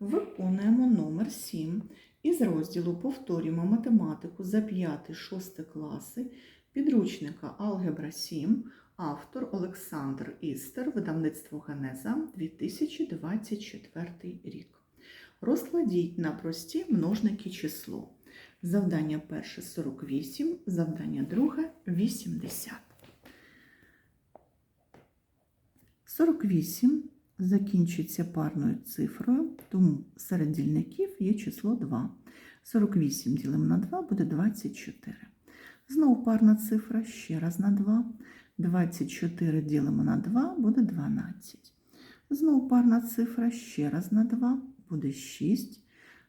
Виконуємо номер 7 із розділу Повторюємо математику за 5-6 класи підручника Алгебра 7, автор Олександр Істер, видавництво Генеза 2024 рік. Розкладіть на прості множники число. Завдання перше 48, завдання друге 80. 48 закінчується парною цифрою, тому серед дільників є число 2. 48 ділимо на 2 буде 24. Знову парна цифра ще раз на 2. 24 ділимо на 2 буде 12. Знову парна цифра ще раз на 2 буде 6.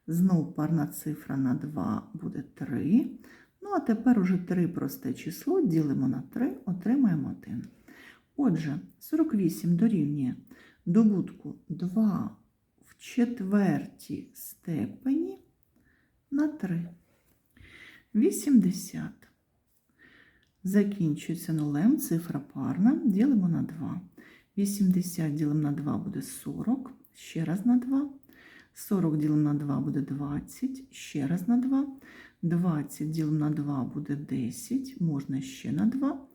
Знову парна цифра на 2 буде 3. Ну, а тепер уже 3 просте число ділимо на 3, отримаємо 1. Отже, 48 дорівнює добутку 2 в четвертій степені на 3. 80. Закінчується нулем, цифра парна, ділимо на 2. 80 ділимо на 2 буде 40, ще раз на 2. 40 ділимо на 2 буде 20, ще раз на 2. 20 ділимо на 2 буде 10, можна ще на 2.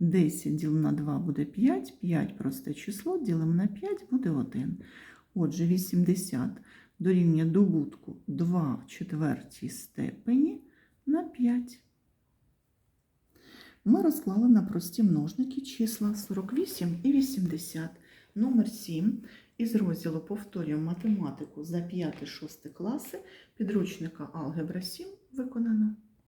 10 ділимо на 2 буде 5, 5 просте число, ділимо на 5 буде 1. Отже, 80 дорівнює добутку 2 в четвертій степені на 5. Ми розклали на прості множники числа 48 і 80. Номер 7 із розділу Повторюємо математику за 5-6 класи підручника Алгебра 7 виконано.